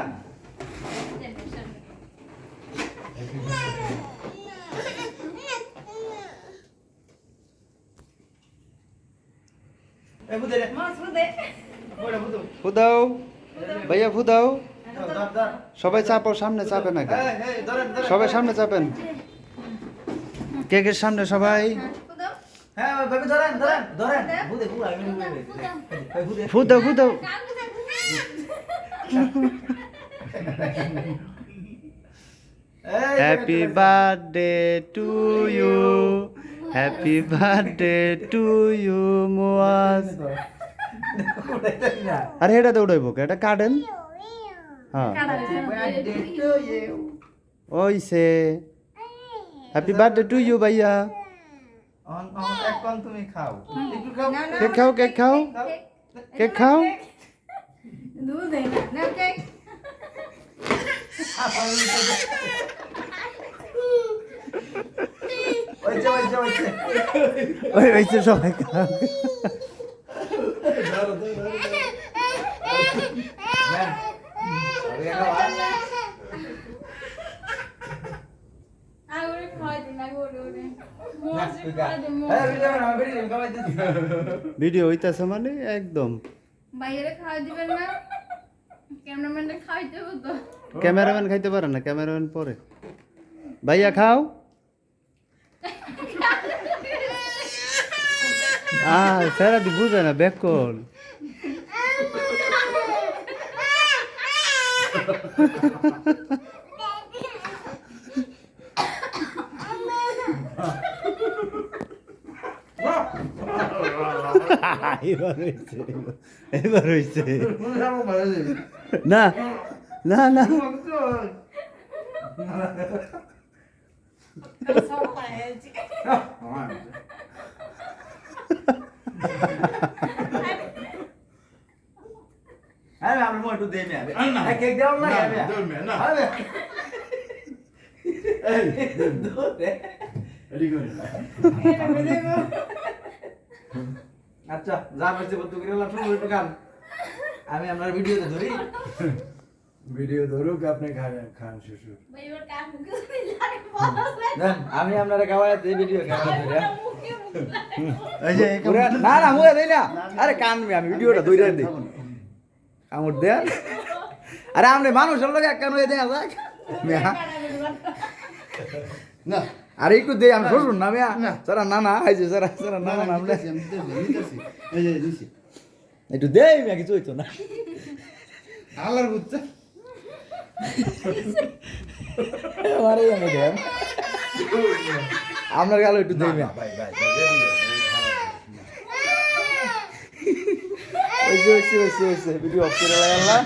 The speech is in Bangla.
গান এই বুদে রে বড় বুদু ফুদাও ভাইয়া ফুদাও সবাই চাপো সামনে চাপেন ধরেন সবাই সামনে চাপেন। কেকের সামনে সবাই? হ্যাঁ ফুদাও ফুদাও happy birthday to you happy birthday to you Moaz আরে এটা দৌড়াইব কে? এটা কাটেন। হ্যাঁ। ওইসে হ্যাপি বার্থডে টু ইউ ভাইয়া। অন অন এক কোন তুমি খাও। একটু খাও। কেক খাও কেক খাও। কেক। খাও। ওইছে ওইছে ওইছে ওই ওইসে সবাই ভিডিও হইতাছে মানে একদম। বাইরে খাওয়া দিবেন না। ক্যামেরাম্যানটা খাইতে হতো ক্যামেরাম্যান খাইতে পারে না, ক্যামেরাম্যান পরে। ভাইয়া খাও। আহ স্যার দি বুঝে না বেকল না না না। আরে আমরা মোটু দেই কেক দাও না মে, না। এই আচ্ছা যা পারছি একটু গান আমি আপনার ভিডিওতে ধরি। ভিডিও ধরুক আপনি খান খান শ্বশুর। মুখে আমি আপনারা খাওয়াই দিই ভিডিও মুখে মুখে না না মুয়ে দেই না। আরে কান আমি ভিডিওটা ধরে দিই। কামড় দেন। আরে আমরা মানুষের লোক এক কান হয়ে দেয়া যাক না। আরে একটু দে আমি শ্বশুর না মিয়া। সারা না না আইছে সারা সারা না না আমরা একটু দে মিয়া কিছু হইতো না। আল্লাহর বুঝছে। আমারে আমি দেন। আপনার গালো একটু দে মিয়া ভাই ভাই ওইছে ওইছে ওইছে ওইছে ভিডিও অফ করে লাগালা